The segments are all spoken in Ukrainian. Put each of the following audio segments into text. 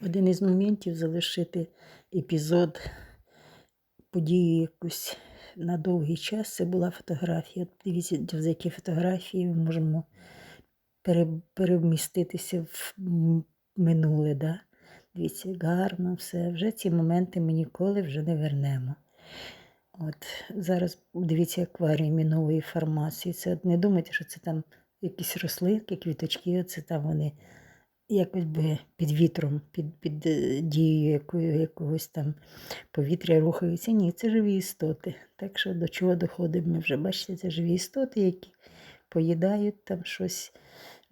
Один із моментів залишити епізод, подію якусь на довгий час. Це була фотографія. От Дивіться, завдяки фотографії ми можемо пере, переміститися в минуле. Да? Дивіться, гарно все. Вже ці моменти ми ніколи вже не вернемо. От зараз дивіться акваріумі нової формації. Це не думайте, що це там якісь рослинки, квіточки, це там вони якось би під вітром, під, під е, дією якої, якогось там повітря рухаються. Ні, це живі істоти. Так що до чого доходимо ми вже бачите, це живі істоти, які поїдають там щось,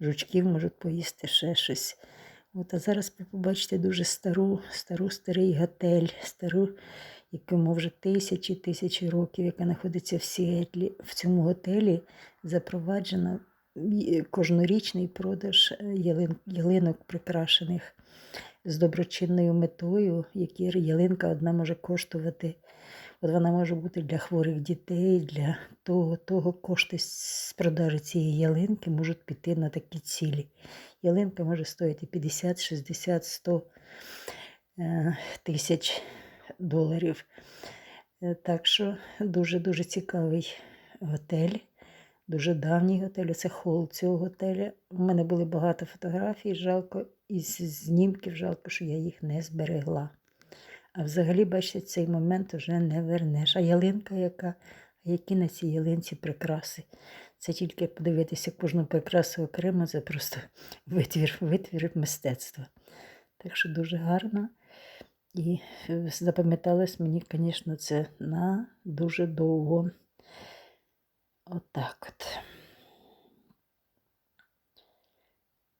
жучків можуть поїсти ще щось. От, а зараз ви побачите дуже стару, стару, старий готель, стару, якому вже тисячі тисячі років, яка знаходиться в Сіетлі. В цьому готелі запроваджено і- кожнорічний продаж е, ялин, ялинок прикрашених з доброчинною метою, які ялинка одна може коштувати. От вона може бути для хворих дітей, для того, того кошти з продажу цієї ялинки можуть піти на такі цілі. Ялинка може стоїти 50, 60, 100 е, тисяч доларів. Е, Так що дуже-дуже цікавий готель, дуже давній готель. Це хол цього готеля. У мене були багато фотографій, жалко, із знімків, жалко, що я їх не зберегла. А взагалі, бачите, цей момент вже не вернеш. А ялинка, яка, які на цій ялинці прикраси. Це тільки подивитися кожну прикрасу окремо, це просто витвір, витвір мистецтва. Так що дуже гарно. І е, запам'яталось мені, звісно, це на дуже довго. Отак от.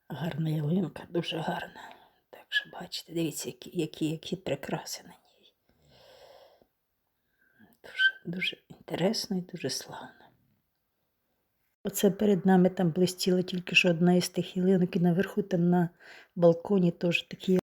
Гарна ялинка, дуже гарна. Так що бачите, дивіться, які, які, які прикраси на ній. Дуже, дуже інтересно і дуже славно. Оце перед нами там блистіла тільки що одна із тих ялинок, і наверху там на балконі теж такі